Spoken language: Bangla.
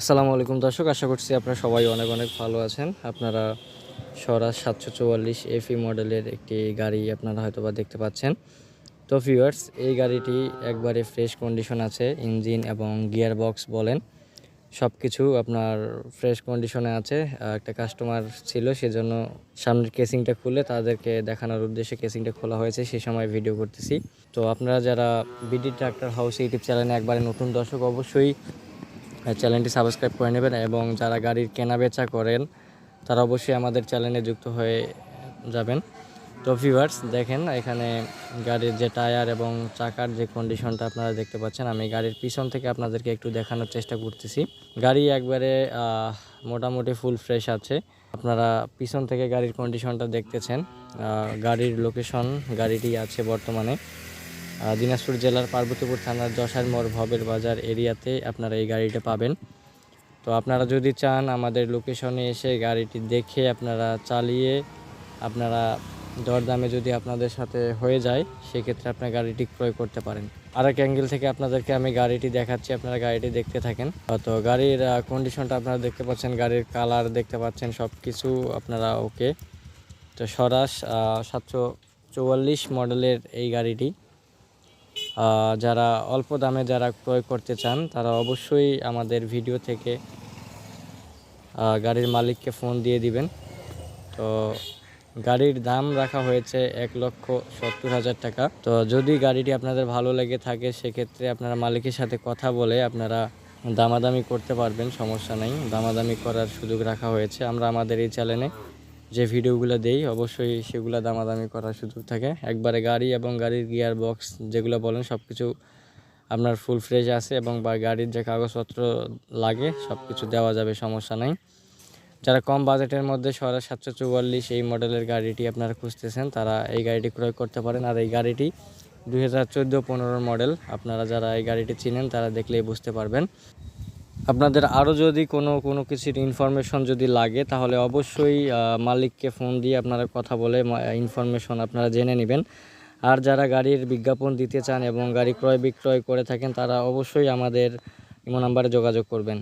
আসসালামু আলাইকুম দর্শক, আশা করছি আপনারা সবাই অনেক অনেক ভালো আছেন। আপনারা স্বরাজ সাতশো চুয়াল্লিশ এফি মডেলের একটি গাড়ি আপনারা হয়তো বা দেখতে পাচ্ছেন। তো ভিউয়ার্স এই গাড়িটি একবারে ফ্রেশ কন্ডিশন আছে ইঞ্জিন এবং গিয়ার বক্স বলেন। সব কিছু আপনার ফ্রেশ কন্ডিশনে আছে। একটা কাস্টমার ছিল, সেজন্য সামনের কেসিংটা খুলে তাদেরকে দেখানোর উদ্দেশ্যে কেসিংটা খোলা হয়েছে, সে সময় ভিডিও করতেছি। তো আপনারা যারা বিডি ট্রাক্টর হাউস ইউটিউব চ্যানেলে একবারে নতুন দর্শক, অবশ্যই চ্যানেলটি সাবস্ক্রাইব করে নেবেন এবং যারা গাড়ির কেনা বেচা করেন, তারা অবশ্যই আমাদের চ্যানেলে যুক্ত হয়ে যাবেন। তো ভিউয়ার্স দেখেন এখানে গাড়ির যে টায়ার এবং চাকার যে কন্ডিশনটা আপনারা দেখতে পাচ্ছেন, আমি গাড়ির পিছন থেকে আপনাদেরকে একটু দেখানোর চেষ্টা করতেছি। গাড়ি একবারে মোটামুটি ফুল ফ্রেশ আছে। আপনারা পিছন থেকে গাড়ির কন্ডিশনটা দেখতেছেন গাড়ির লোকেশন গাড়িটি আছে বর্তমানে। দিনাজপুর জেলার পার্বতীপুর থানার যশার মোড় ভবের বাজার এরিয়াতে আপনারা এই গাড়িটা পাবেন। তো আপনারা যদি চান আমাদের লোকেশনে এসে গাড়িটি দেখে আপনারা চালিয়ে আপনারা দরদামে যদি আপনাদের সাথে হয়ে যায়, সেক্ষেত্রে আপনার গাড়িটি ক্রয় করতে পারেন। আর এক অ্যাঙ্গেল থেকে আপনাদেরকে আমি গাড়িটি দেখাচ্ছি, আপনারা গাড়িটি দেখতে থাকেন। তো গাড়ির কন্ডিশনটা আপনারা দেখতে পাচ্ছেন, গাড়ির কালার দেখতে পাচ্ছেন সব কিছু আপনারা ওকে তো সরাস সাতশো চৌয়াল্লিশ মডেলের এই গাড়িটি যারা অল্প দামে যারা ক্রয় করতে চান, তারা অবশ্যই আমাদের ভিডিও থেকে গাড়ির মালিককে ফোন দিয়ে দিবেন। তো গাড়ির দাম রাখা হয়েছে এক লক্ষ সত্তর হাজার টাকা। তো যদি গাড়িটি আপনাদের ভালো লেগে থাকে, সেক্ষেত্রে আপনারা মালিকের সাথে কথা বলে আপনারা দামাদামি করতে পারবেন, সমস্যা নেই। দামাদামি করার সুযোগ রাখা হয়েছে। আমরা আমাদের এই চ্যানেলে যে ভিডিওগুলো দেই, অবশ্যই সেগুলো দামাদামি করার সুযোগ থাকে। একবারে গাড়ি এবং গাড়ির গিয়ার বক্স যেগুলো বলেন সব কিছু আপনার ফুল ফ্রেশ আছে এবং বা গাড়ির যে কাগজপত্র লাগে সব কিছু দেওয়া যাবে, সমস্যা নাই। যারা কম বাজেটের মধ্যে সরা সাতশো চুয়াল্লিশ এই মডেলের গাড়িটি আপনারা খুঁজতেছেন, তারা এই গাড়িটি ক্রয় করতে পারেন। আর এই গাড়িটি দুই হাজার চোদ্দ মডেল, আপনারা যারা এই গাড়িটি চিনেন, তারা দেখলেই বুঝতে পারবেন। আপনাদের আরও যদি কোনো কোনো কিছুর ইনফরমেশন যদি লাগে, তাহলে অবশ্যই মালিককে ফোন দিয়ে আপনারা কথা বলে ইনফরমেশন আপনারা জেনে নেবেন। আর যারা গাড়ির বিজ্ঞাপন দিতে চান এবং গাড়ি ক্রয় বিক্রয় করে থাকেন, তারা অবশ্যই আমাদের ইমো নাম্বারে যোগাযোগ করবেন।